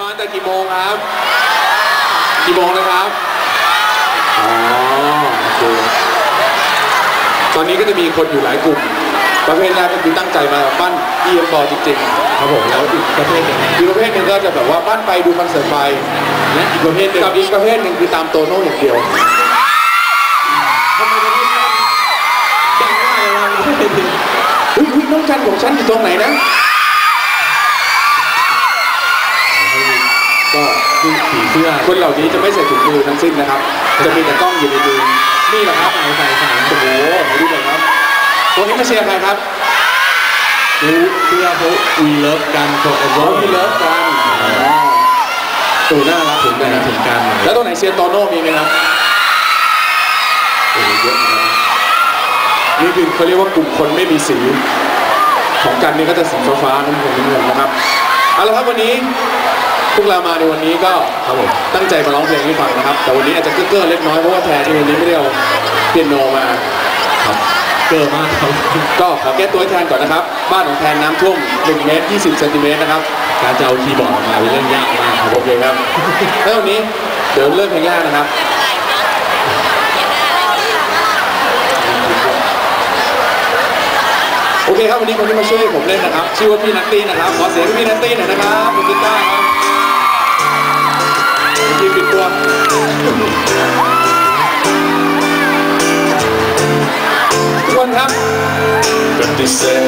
มาแต่กี่โมงครับ กี่โมงนะครับอ๋อโอเคตอนนี้ก็จะมีคนอยู่หลายกลุ่ม ประเภทแรกก็คือตั้งใจมาปั้นเอียมบอจริงๆครับผมแล้วอีกประเภทหนึ่งอีกประเภทหนึ่งก็จะแบบว่าปั้นไปดูคอนเสิร์ตไปและอีกประเภทหนึ่งกับอีกประเภทหนึ่งคือตามโตโน่อย่างเดียวทำไมประเภทนั้นแบ่งได้อะไรอุ้ยอุ้ยน้องจันของฉันอยู่ตรงไหนนะ ก็คือผีเสื้อคนเหล่านี้จะไม่ใส่ถุงมือทั้งสิ้นนะครับ จะมีแต่กล้องอยู่ในมือนี่แหละครับใส่ใส่ใส่โอ้โหดูหน่อยครับตัวนี้มาเชียร์ใครครับรู้เสื้อเขาวีเลิฟกันโฟเอเวโอ้อร์พี่เลิฟกันตัวน่ารักถึงกักันนถึงกัน แล้วตัวไหนเชียร์โตโน่มีไหมครับโอ้โหเยอะเหมือนกันนี่คือเขาเรียกว่ากลุ่มคนไม่มีสีของกันนี่ก็จะสีฟ้าๆน้ำเงินน้ำเงินนะครับเอาละครับวันนี้ พวกเรามาในวันนี้ก็ครับผมตั้งใจมาร้องเพลงให้ฟังนะครับ แต่วันนี้อาจจะเก้อๆเล็กน้อยเพราะว่าแทนที่วันนี้ไม่ได้เอาเปียโนมาครับเกอร์มากครับก็ขอแก้ตัวให้แทนก่อนนะครับ บ้านของแทนน้ำท่วม1เมตร20เซนติเมตรนะครับ การจะเอาคีย์บอร์ดออกมาเป็นเรื่องยากมากครับโอเคครับ แล้ววันนี้เดี๋ยวเริ่มเพลงแรกนะครับ โอเคครับวันนี้คนที่มาช่วยผมเล่นนะครับ ชื่อว่าพี่นัตตี้นะครับ ขอเสียงให้พี่นัตตี้หน่อยนะครับคุณกีตาร์ What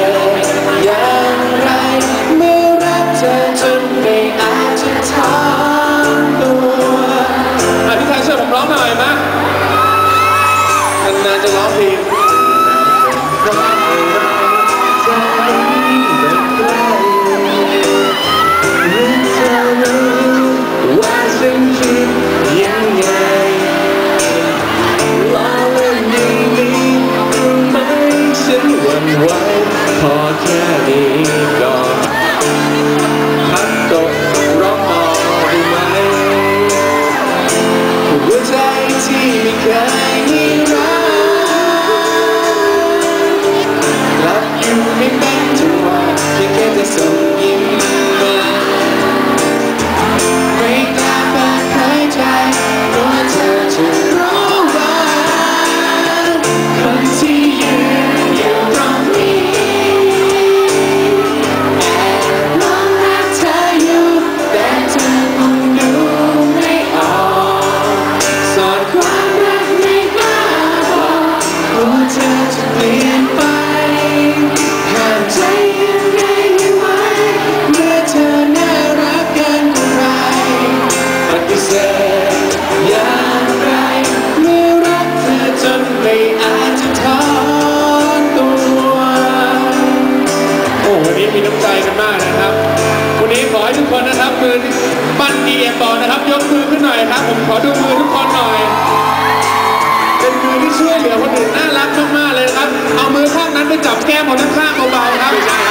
มีน้ำใจกันมากนะครับ วันนี้ขอให้ทุกคนนะครับมือปั้นดีเอ็มบอลนะครับ ยกมือขึ้นหน่อยครับ ผมขอดูมือทุกคนหน่อย เป็นมือที่ช่วยเหลือคนอื่นน่ารักมากๆเลยครับ เอามือข้างนั้นไปจับแก้มคนข้างๆเบาๆครับไม่ใช่ครับ